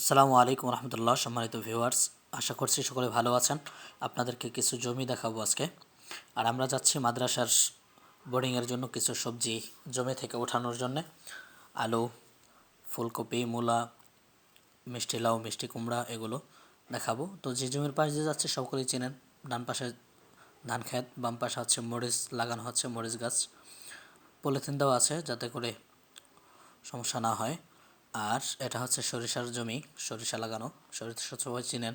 আসসালামু আলাইকুম রহমতুল্লাহ, সম্মানিত ভিউয়ার্স, আশা করছি সকলে ভালো আছেন। আপনাদেরকে কিছু জমি দেখাবো আজকে। আর আমরা যাচ্ছি মাদ্রাসার বোর্ডিংয়ের জন্য কিছু সবজি জমি থেকে ওঠানোর জন্যে। আলু, ফুলকপি, মূলা, মিষ্টি লাউ, মিষ্টি কুমড়া এগুলো দেখাবো। তো যে জমির পাশ দিয়ে যাচ্ছে সকলেই চেনেন, ডান পাশে ধান খেত বাম পাশে হচ্ছে মরিচ, লাগানো হচ্ছে মরিচ গাছ। পলিথিন দেওয়া আছে যাতে করে সমস্যা না হয়। আর এটা হচ্ছে সরিষার জমি, সরিষা লাগানো, সরিষা সবাই চিনেন।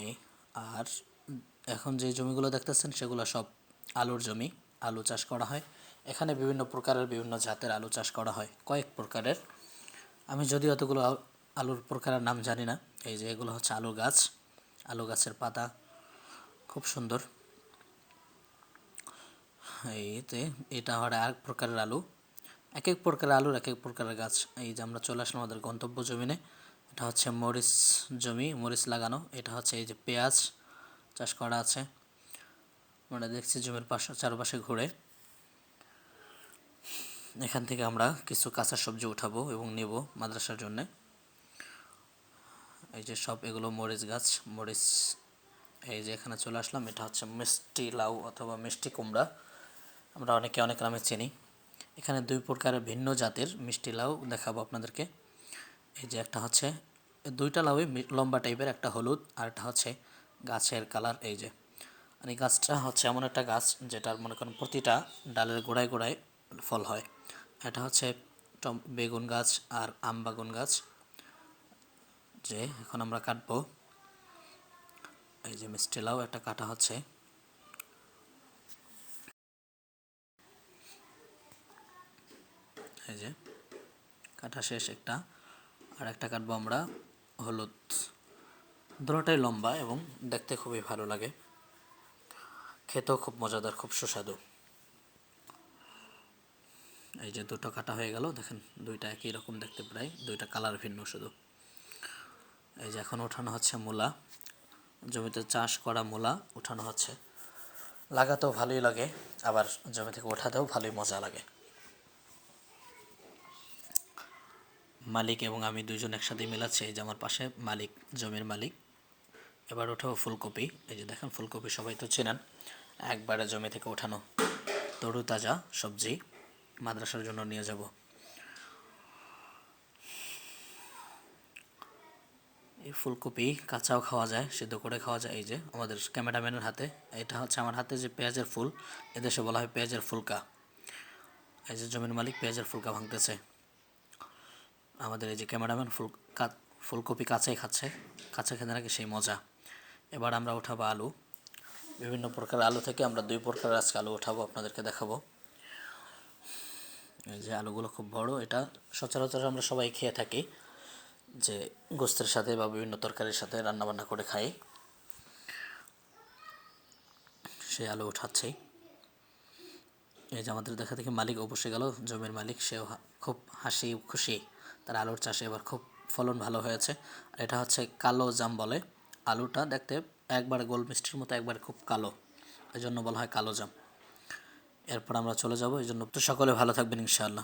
এই, আর এখন যে জমিগুলো দেখতেছেন সেগুলো সব আলুর জমি, আলু চাষ করা হয়। এখানে বিভিন্ন প্রকারের বিভিন্ন জাতের আলু চাষ করা হয়, কয়েক প্রকারের। আমি যদি অতগুলো আলুর প্রকারের নাম জানি না, এই যে এগুলো হচ্ছে আলু গাছ, আলু গাছের পাতা, খুব সুন্দর। এইতে এটা হয় আর এক প্রকারের আলু। এক এক প্রকারের আলুর এক এক প্রকারের গাছ। এই যে আমরা চলে আসলাম আমাদের গন্তব্য জমিনে। এটা হচ্ছে মরিচ জমি, মরিচ লাগানো। এটা হচ্ছে এই যে পেঁয়াজ চাষ করা আছে। আমরা দেখছি জমির পাশে, চারপাশে ঘুরে। এখান থেকে আমরা কিছু কাঁচা সবজি উঠাবো এবং নেব মাদ্রাসার জন্যে। এই যে সব এগুলো মরিচ গাছ, মরিচ। এই যে এখানে চলে আসলাম। এটা হচ্ছে মিষ্টি লাউ অথবা মিষ্টি কুমড়া। আমরা অনেকে অনেক নামে চিনি। এখানে দুই প্রকারের ভিন্ন জাতের মিষ্টি লাউ দেখাবো আপনাদেরকে। এই যে একটা হচ্ছে, দুইটা লাউই লম্বা টাইপের, একটা হলুদ, আর একটা হচ্ছে গাছের কালার এই যে। আর এই গাছটা হচ্ছে এমন একটা গাছ যেটার মনে করেন প্রতিটা ডালের গোড়ায় গোড়ায় ফল হয়। এটা হচ্ছে বেগুন গাছ আর আম বাগুন গাছ। যে এখন আমরা কাটবো। এই যে মিষ্টি লাউ, একটা কাটা হচ্ছে। এই যে, কাটা শেষ একটা, আর একটা কাটবো আমরা হলুদ। দুটোটাই লম্বা এবং দেখতে খুবই ভালো লাগে। খেতেও খুব মজাদার, খুব সুস্বাদু। এই যে দুটো কাটা হয়ে গেল, দেখেন দুইটা একই রকম দেখতে প্রায়, দুইটা কালার ভিন্ন শুধু। এই যে এখন ওঠানো হচ্ছে মূলা। জমিতে চাষ করা মূলা উঠানো হচ্ছে। লাগাতেও ভালোই লাগে, আবার জমি থেকে ওঠাতেও ভালোই মজা লাগে। মালিক এবং আমি দুজন একসাথে মিলাচ্ছি, এই যে আমার পাশে মালিক, জমির মালিক। এবার ওঠাও ফুলকপি, এই যে দেখেন ফুলকপি সবাই তো চেনেন। একবারে জমি থেকে ওঠানো তরু তাজা সবজি মাদ্রাসার জন্য নিয়ে যাব। এই ফুলকপি কাঁচাও খাওয়া যায়, সিদ্ধ করে খাওয়া যায়, এই যে আমাদের ক্যামেরাম্যানের হাতে। এটা হচ্ছে আমার হাতে যে পেঁয়াজের ফুল, এদেশে বলা হয় পেঁয়াজের ফুলকা। এই যে জমির মালিক পেঁয়াজের ফুলকা ভাঙতেছে। আমাদের এই যে ক্যামেরাম্যান ফুল ফুলকপি কাঁচাই খাচ্ছে, কাঁচা খেতে নাকি সেই মজা। এবার আমরা উঠাবো আলু। বিভিন্ন প্রকার আলু থেকে আমরা দুই প্রকার আজকে আলু উঠাবো, আপনাদেরকে দেখাবো। এই যে আলুগুলো খুব বড়, এটা সচরাচর আমরা সবাই খেয়ে থাকি, যে গোস্তের সাথে বা বিভিন্ন তরকারির সাথে রান্নাবান্না করে খাই। সেই আলু উঠাচ্ছি। এই যে আমাদের দেখা দেখি মালিক অবশ্যই গেল, জমির মালিক, সেও খুব হাসি, খুশি। তার আলুর চাষে এবার খুব ফলন ভালো হয়েছে। আর এটা হচ্ছে কালো জাম বলে। আলুটা দেখতে একবার গোল মিষ্টির মতো, একবার খুব কালো। এই জন্য বলা হয় কালো জাম। এরপর আমরা চলে যাব। এই জন্য তো সকলে ভালো থাকবেন, ইনশাআল্লাহ।